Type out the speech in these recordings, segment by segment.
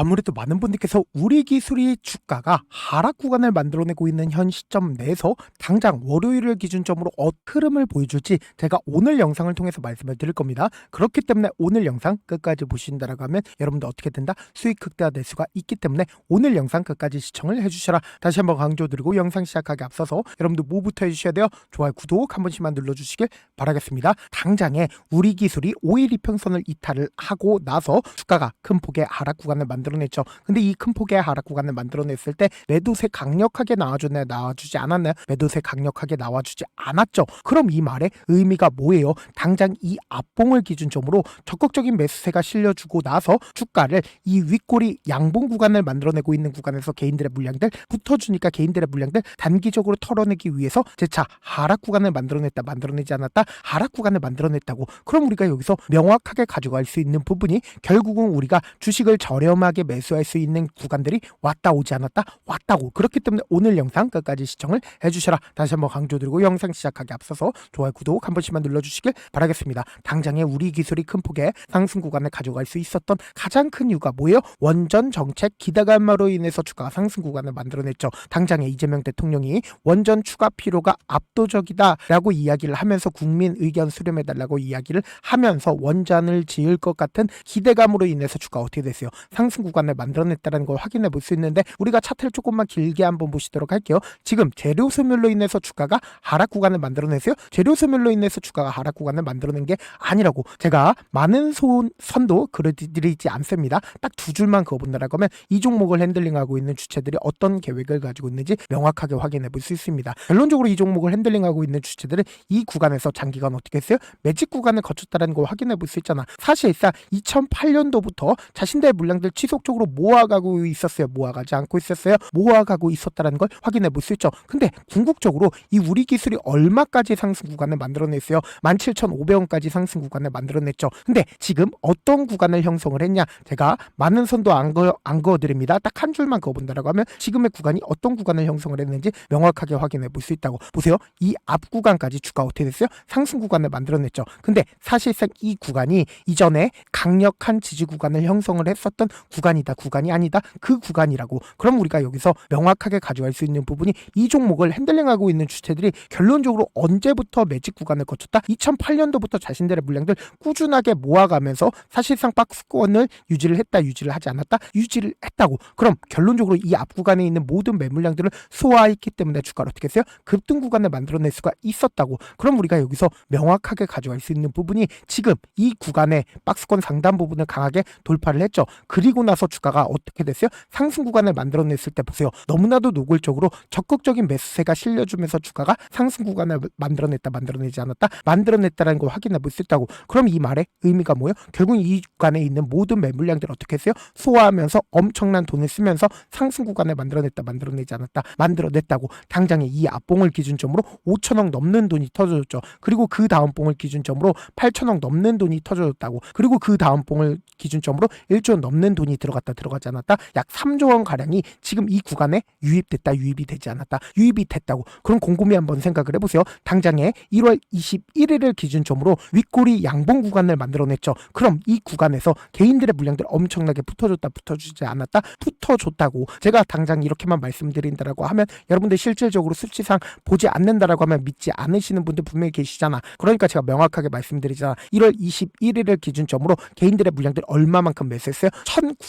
아무래도 많은 분들께서 우리 기술이 주가가 하락 구간을 만들어내고 있는 현 시점 내에서 당장 월요일을 기준점으로 어떤 흐름을 보여줄지 제가 오늘 영상을 통해서 말씀을 드릴 겁니다. 그렇기 때문에 오늘 영상 끝까지 보신다라고 하면 여러분들 어떻게 된다? 수익 극대화 될 수가 있기 때문에 오늘 영상 끝까지 시청을 해주셔라. 다시 한번 강조드리고 영상 시작하기 앞서서 여러분들 뭐부터 해주셔야 돼요? 좋아요, 구독 한 번씩만 눌러주시길 바라겠습니다. 당장에 우리 기술이 5일 이평선을 이탈을 하고 나서 주가가 큰 폭의 하락 구간을 만들 어냈죠. 근데 이 큰 폭의 하락 구간을 만들어냈을 때 매도세 강력하게 나와주나요? 나와주지 않았나요? 매도세 강력하게 나와주지 않았죠. 그럼 이 말의 의미가 뭐예요? 당장 이 앞봉을 기준점으로 적극적인 매수세가 실려주고 나서 주가를 이 윗골이 양봉 구간을 만들어내고 있는 구간에서 개인들의 물량들 붙어주니까 개인들의 물량들 단기적으로 털어내기 위해서 재차 하락 구간을 만들어냈다 만들어내지 않았다 하락 구간을 만들어냈다고 그럼 우리가 여기서 명확하게 가져갈 수 있는 부분이 결국은 우리가 주식을 저렴하게 매수할 수 있는 구간들이 왔다 오지 않았다 왔다고. 그렇기 때문에 오늘 영상 끝까지 시청을 해주셔라. 다시 한번 강조드리고 영상 시작하기 앞서서 좋아요 구독 한 번씩만 눌러주시길 바라겠습니다. 당장에 우리 기술이 큰 폭의 상승 구간을 가져갈 수 있었던 가장 큰 이유가 뭐예요? 원전 정책 기대감으로 인해서 주가가 상승 구간을 만들어냈죠. 당장에 이재명 대통령이 원전 추가 필요가 압도적이다 라고 이야기를 하면서 국민 의견 수렴해달라고 이야기를 하면서 원전을 지을 것 같은 기대감으로 인해서 주가 어떻게 됐어요? 상승 구간을 만들어냈다는 걸 확인해 볼 수 있는데 우리가 차트를 조금만 길게 한번 보시도록 할게요. 지금 재료 소멸로 인해서 주가가 하락 구간을 만들어냈어요. 재료 소멸로 인해서 주가가 하락 구간을 만들어낸 게 아니라고 제가 많은 손, 선도 그려드리지 않습니다. 딱 두 줄만 그어본다라고 하면 이 종목을 핸들링하고 있는 주체들이 어떤 계획을 가지고 있는지 명확하게 확인해 볼 수 있습니다. 결론적으로 이 종목을 핸들링하고 있는 주체들은 이 구간에서 장기간 어떻게 했어요? 매직 구간을 거쳤다는 걸 확인해 볼 수 있잖아. 사실상 2008년도부터 자신들의 물량들 지속적으로 모아가고 있었어요. 모아가지 않고 있었어요. 모아가고 있었다는 걸 확인해 볼 수 있죠. 근데 궁극적으로 이 우리 기술이 얼마까지 상승 구간을 만들어냈어요? 17,500원까지 상승 구간을 만들어냈죠. 근데 지금 어떤 구간을 형성을 했냐? 제가 많은 선도 안, 거, 안 그어드립니다. 딱 한 줄만 그어본다라고 하면 지금의 구간이 어떤 구간을 형성을 했는지 명확하게 확인해 볼 수 있다고. 보세요. 이 앞 구간까지 주가 어떻게 됐어요? 상승 구간을 만들어냈죠. 근데 사실상 이 구간이 이전에 강력한 지지 구간을 형성을 했었던 구간 이다. 구간이 아니다. 그 구간이라고. 그럼 우리가 여기서 명확하게 가져갈 수 있는 부분이 이 종목을 핸들링하고 있는 주체들이 결론적으로 언제부터 매직 구간을 거쳤다? 2008년도부터 자신들의 물량들 꾸준하게 모아가면서 사실상 박스권을 유지를 했다. 유지를 하지 않았다. 유지를 했다고. 그럼 결론적으로 이 앞 구간에 있는 모든 매물량들을 소화했기 때문에 주가를 어떻게 했어요? 급등 구간을 만들어낼 수가 있었다고. 그럼 우리가 여기서 명확하게 가져갈 수 있는 부분이 지금 이 구간에 박스권 상단 부분을 강하게 돌파를 했죠. 그리고 나서 주가가 어떻게 됐어요? 상승 구간을 만들어냈을 때 보세요. 너무나도 노골적으로 적극적인 매수세가 실려주면서 주가가 상승 구간을 만들어냈다, 만들어내지 않았다, 만들어냈다라는 걸 확인해 볼수 있다고. 그럼 이 말의 의미가 뭐예요? 결국 이 구간에 있는 모든 매물량들 어떻게 했어요? 소화하면서 엄청난 돈을 쓰면서 상승 구간을 만들어냈다, 만들어내지 않았다, 만들어냈다고. 당장에 이 앞봉을 기준점으로 5천억 넘는 돈이 터져줬죠. 그리고 그 다음 봉을 기준점으로 8천억 넘는 돈이 터져줬다고. 그리고 그 다음 봉을 기준점으로 1조 원 넘는 돈이 들어갔다, 들어가지 않았다. 약 3조 원 가량이 지금 이 구간에 유입됐다, 유입이 되지 않았다, 유입이 됐다고. 그럼 곰곰이 한번 생각을 해보세요. 당장에 1월 21일을 기준점으로 윗골이 양봉 구간을 만들어냈죠. 그럼 이 구간에서 개인들의 물량들 엄청나게 붙어줬다, 붙어주지 않았다, 붙어줬다고. 제가 당장 이렇게만 말씀드린다라고 하면 여러분들 실질적으로 수치상 보지 않는다라고 하면 믿지 않으시는 분들 분명히 계시잖아. 그러니까 제가 명확하게 말씀드리잖아. 1월 21일을 기준점으로 개인들의 물량들 얼마만큼 매수했어요?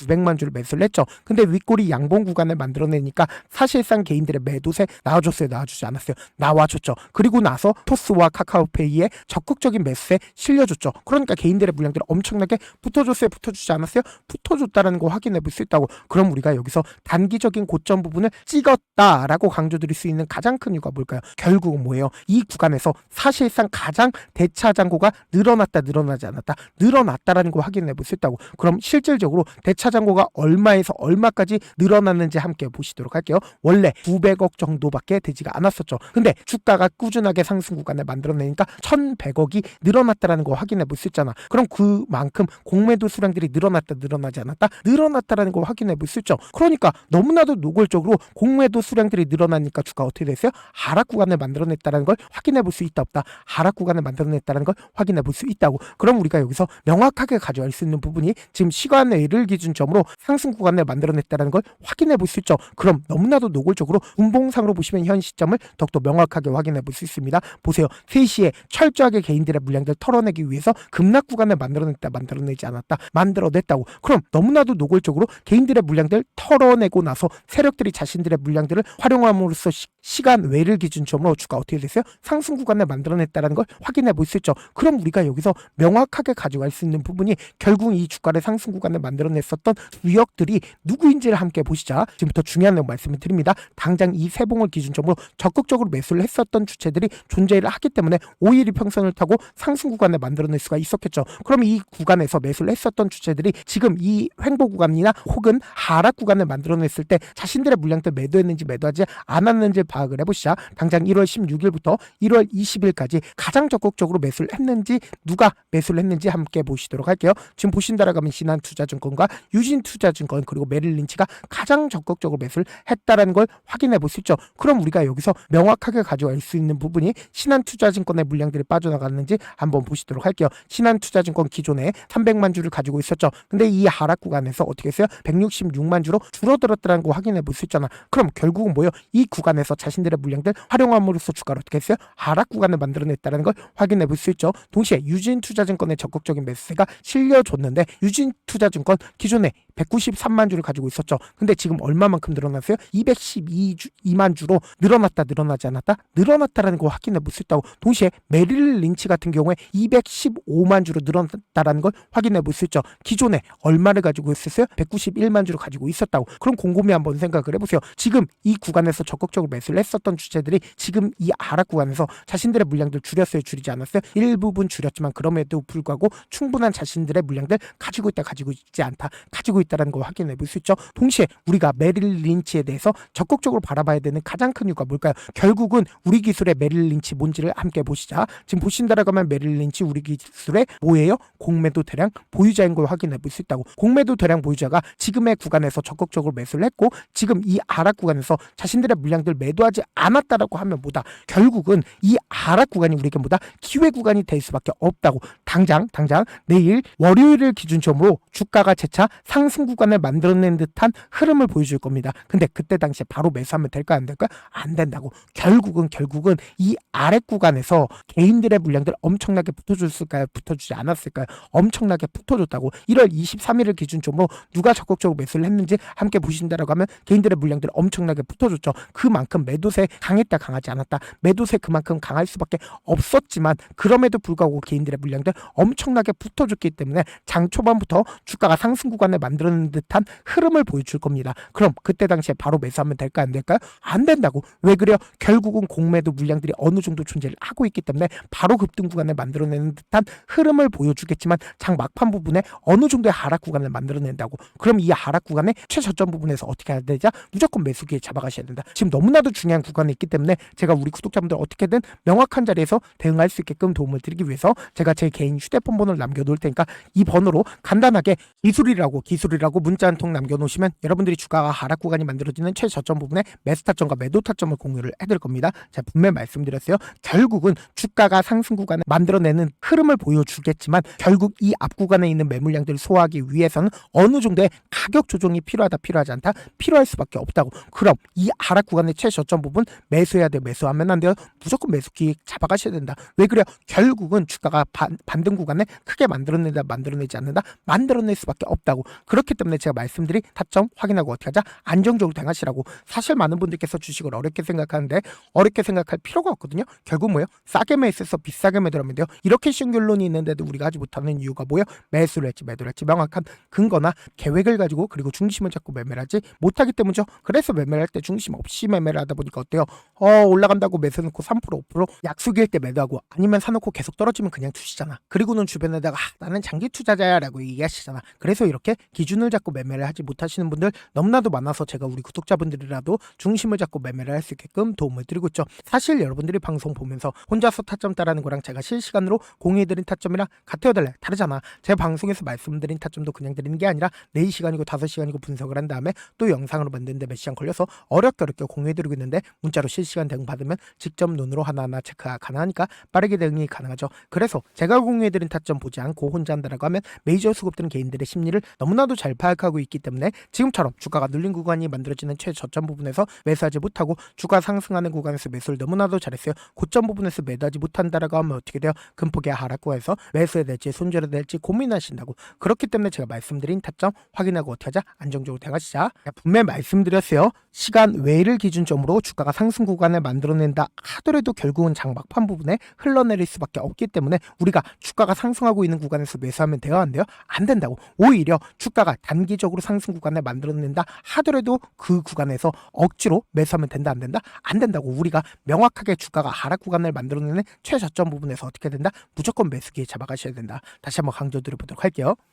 1,900만 주를 매수를 했죠. 근데 윗골이 양봉 구간을 만들어내니까 사실상 개인들의 매도세 나와줬어요, 나와주지 않았어요. 나와줬죠. 그리고 나서 토스와 카카오페이에 적극적인 매수세 실려줬죠. 그러니까 개인들의 물량들 엄청나게 붙어줬어요, 붙어주지 않았어요? 붙어줬다라는 거 확인해 볼 수 있다고. 그럼 우리가 여기서 단기적인 고점 부분을 찍었다라고 강조드릴 수 있는 가장 큰 이유가 뭘까요? 결국은 뭐예요? 이 구간에서 사실상 가장 대차 잔고가 늘어났다, 늘어나지 않았다, 늘어났다라는 거 확인해 볼 수 있다고. 그럼 실질적으로 대차 잔고가 얼마에서 얼마까지 늘어났는지 함께 보시도록 할게요. 원래 900억 정도밖에 되지가 않았었죠. 근데 주가가 꾸준하게 상승 구간을 만들어내니까 1100억이 늘어났다라는 거 확인해 볼 수 있잖아. 그럼 그만큼 공매도 수량들이 늘어났다, 늘어나지 않았다, 늘어났다라는 걸 확인해 볼 수 있죠. 그러니까 너무나도 노골적으로 공매도 수량들이 늘어나니까 주가 어떻게 됐어요? 하락 구간을 만들어냈다는 걸 확인해 볼 수 있다 없다. 하락 구간을 만들어냈다는 걸 확인해 볼 수 있다고. 그럼 우리가 여기서 명확하게 가져갈 수 있는 부분이 지금 기준점으로 기준 점으로 상승 구간을 만들어냈다는 걸 확인해 볼 수 있죠. 그럼 너무나도 노골적으로 분봉상으로 보시면 현 시점을 더욱더 명확하게 확인해 볼 수 있습니다. 보세요. 3시에 철저하게 개인들의 물량들 털어내기 위해서 급락 구간을 만들어냈다, 만들어내지 않았다, 만들어냈다고. 그럼 너무나도 노골적으로 개인들의 물량들 털어내고 나서 세력들이 자신들의 물량들을 활용함으로써 시, 간 외를 기준점으로 주가 어떻게 됐어요? 상승 구간을 만들어냈다는 걸 확인해 볼 수 있죠. 그럼 우리가 여기서 명확하게 가져갈 수 있는 부분이 결국 이 주가를 상승 구간을 만들어냈었던 주역들이 누구인지를 함께 보시자. 지금부터 중요한 내용 말씀을 드립니다. 당장 이 세봉을 기준점으로 적극적으로 매수를 했었던 주체들이 존재를 하기 때문에 5일 이 평선을 타고 상승 구간을 만들어낼 수가 있었겠죠. 그럼 이 구간에서 매수를 했었던 주체들이 지금 이 횡보 구간이나 혹은 하락 구간을 만들어냈을 때 자신들의 물량들 매도했는지 매도하지 않았는지 파악을 해보시자. 당장 1월 16일부터 1월 20일까지 가장 적극적으로 매수를 했는지 누가 매수를 했는지 함께 보시도록 할게요. 지금 보신다라 가면 신한투자증권과 유진투자증권 그리고 메릴린치가 가장 적극적으로 매수를 했다라는 걸 확인해 볼 수 있죠. 그럼 우리가 여기서 명확하게 가져갈 수 있는 부분이 신한투자증권의 물량들이 빠져나갔는지 한번 보시도록 할게요. 신한투자증권 기존에 300만 주를 가지고 있었죠. 근데 이 하락 구간에서 어떻게 했어요? 166만 주로 줄어들었다는 거 확인해 볼 수 있잖아. 그럼 결국은 뭐요? 이 구간에서 자신들의 물량들 활용함으로써 주가를 어떻게 했어요? 하락 구간을 만들어냈다는 걸 확인해 볼 수 있죠. 동시에 유진투자증권의 적극적인 매수세가 실려줬는데 유진투자증권 기존 에 193만 주를 가지고 있었죠. 근데 지금 얼마만큼 늘어났어요? 212만 주로 늘어났다 늘어나지 않았다? 늘어났다라는 거 확인해 볼 수 있다고. 동시에 메릴 린치 같은 경우에 215만 주로 늘어났다라는 걸 확인해 볼 수 있죠. 기존에 얼마를 가지고 있었어요? 191만 주를 가지고 있었다고. 그럼 곰곰이 한번 생각을 해보세요. 지금 이 구간에서 적극적으로 매수를 했었던 주체들이 지금 이 하락 구간에서 자신들의 물량들 줄였어요? 줄이지 않았어요? 일부분 줄였지만 그럼에도 불구하고 충분한 자신들의 물량들 가지고 있다 가지고 있지 않다 가지고 있다라는 걸 확인해 볼 수 있죠. 동시에 우리가 메릴 린치에 대해서 적극적으로 바라봐야 되는 가장 큰 이유가 뭘까요? 결국은 우리 기술의 메릴 린치 뭔지를 함께 보시자. 지금 보신다라고 하면 메릴 린치 우리 기술의 뭐예요? 공매도 대량 보유자인 걸 확인해 볼 수 있다고. 공매도 대량 보유자가 지금의 구간에서 적극적으로 매수를 했고 지금 이 하락 구간에서 자신들의 물량들 매도하지 않았다라고 하면 뭐다? 결국은 이 하락 구간이 우리에게 뭐다? 기회 구간이 될 수밖에 없다고. 당장 당장 내일 월요일을 기준점으로 주가가 재차 상승 구간을 만들어낸 듯한 흐름을 보여줄 겁니다. 근데 그때 당시에 바로 매수하면 될까 안 될까? 안 된다고. 결국은 결국은 이 아래 구간에서 개인들의 물량들 엄청나게 붙어줬을까요? 붙어주지 않았을까요? 엄청나게 붙어줬다고. 1월 23일을 기준점으로 누가 적극적으로 매수를 했는지 함께 보신다라고 하면 개인들의 물량들 엄청나게 붙어줬죠. 그만큼 매도세 강했다 강하지 않았다. 매도세 그만큼 강할 수밖에 없었지만 그럼에도 불구하고 개인들의 물량들 엄청나게 붙어줬기 때문에 장 초반부터 주가가 상승 구간 을 만드는 듯한 흐름을 보여줄 겁니다. 그럼 그때 당시에 바로 매수하면 될까 안 될까요? 안 된다고. 왜 그래요? 결국은 공매도 물량들이 어느 정도 존재를 하고 있기 때문에 바로 급등 구간을 만들어내는 듯한 흐름을 보여주겠지만 장 막판 부분에 어느 정도의 하락 구간을 만들어낸다고. 그럼 이 하락 구간의 최저점 부분에서 어떻게 해야 되죠? 무조건 매수 기회 잡아가셔야 된다. 지금 너무나도 중요한 구간에 있기 때문에 제가 우리 구독자분들 어떻게든 명확한 자리에서 대응할 수 있게끔 도움을 드리기 위해서 제가 제 개인 휴대폰 번호를 남겨놓을 테니까 이 번호로 간단하게 기술이라고 기술이라고 문자 한 통 남겨놓으시면 여러분들이 주가가 하락 구간이 만들어지는 최저점 부분에 매수 타점과 매도 타점을 공유를 해드릴 겁니다. 제가 분명히 말씀드렸어요. 결국은 주가가 상승 구간을 만들어내는 흐름을 보여주겠지만 결국 이 앞 구간에 있는 매물량들을 소화하기 위해서는 어느 정도의 가격 조정이 필요하다 필요하지 않다 필요할 수밖에 없다고. 그럼 이 하락 구간의 최저점 부분 매수해야 돼 매수하면 안 돼요. 무조건 매수 기획 잡아가셔야 된다. 왜 그래요? 결국은 주가가 반, 반등 구간에 크게 만들어낸다 만들어내지 않는다 만들어낼 수밖에 없다고. 그렇기 때문에 제가 말씀드린 타점 확인하고 어떻게 하자 안정적으로 대응하시라고. 사실 많은 분들께서 주식을 어렵게 생각하는데 어렵게 생각할 필요가 없거든요. 결국 뭐예요? 싸게 매수해서 비싸게 매도하면 돼요. 이렇게 쉬운 결론이 있는데도 우리가 하지 못하는 이유가 뭐예요? 매수를 했지 매도를 했지 명확한 근거나 계획을 가지고 그리고 중심을 잡고 매매를 하지 못하기 때문이죠. 그래서 매매를 할 때 중심 없이 매매를 하다 보니까 어때요? 어 올라간다고 매수 놓고 3% 5% 약속일 때 매도하고 아니면 사놓고 계속 떨어지면 그냥 투시잖아. 그리고는 주변에다가 아, 나는 장기 투자자야 라고 얘기하시잖아. 그래서 이렇게 기준을 잡고 매매를 하지 못하시는 분들 너무나도 많아서 제가 우리 구독자분들이라도 중심을 잡고 매매를 할 수 있게끔 도움을 드리고 있죠. 사실 여러분들이 방송 보면서 혼자서 타점 따라는 거랑 제가 실시간으로 공유해드린 타점이랑 같아요 달라요? 다르잖아. 제 방송에서 말씀드린 타점도 그냥 드리는 게 아니라 4시간이고 5시간이고 분석을 한 다음에 또 영상으로 만드는데 몇 시간 걸려서 어렵게 어렵게 공유해드리고 있는데 문자로 실시간 대응 받으면 직접 눈으로 하나하나 체크가 가능하니까 빠르게 대응이 가능하죠. 그래서 제가 공유해드린 타점 보지 않고 혼자 한다라고 하면 메이저 수급들은 개인들의 심리를 너무나도 잘 파악하고 있기 때문에 지금처럼 주가가 눌린 구간이 만들어지는 최저점 부분에서 매수하지 못하고 주가 상승하는 구간에서 매수를 너무나도 잘했어요. 고점 부분에서 매도하지 못한다라고 하면 어떻게 돼요? 금폭의 하락 구에서 매수해야 될지 손절해야 될지 고민하신다고. 그렇기 때문에 제가 말씀드린 타점 확인하고 어떻게 하자? 안정적으로 대가시자. 분명히 말씀드렸어요. 시간 외를 기준점으로 주가가 상승 구간을 만들어낸다 하더라도 결국은 장막판 부분에 흘러내릴 수밖에 없기 때문에 우리가 주가가 상승하고 있는 구간에서 매수하면 돼야 한대요? 안 된다고. 오히려 주가가 단기적으로 상승 구간을 만들어낸다 하더라도 그 구간에서 억지로 매수하면 된다 안 된다? 안 된다고. 우리가 명확하게 주가가 하락 구간을 만들어내는 최저점 부분에서 어떻게 된다? 무조건 매수기에 잡아가셔야 된다. 다시 한번 강조드려 보도록 할게요.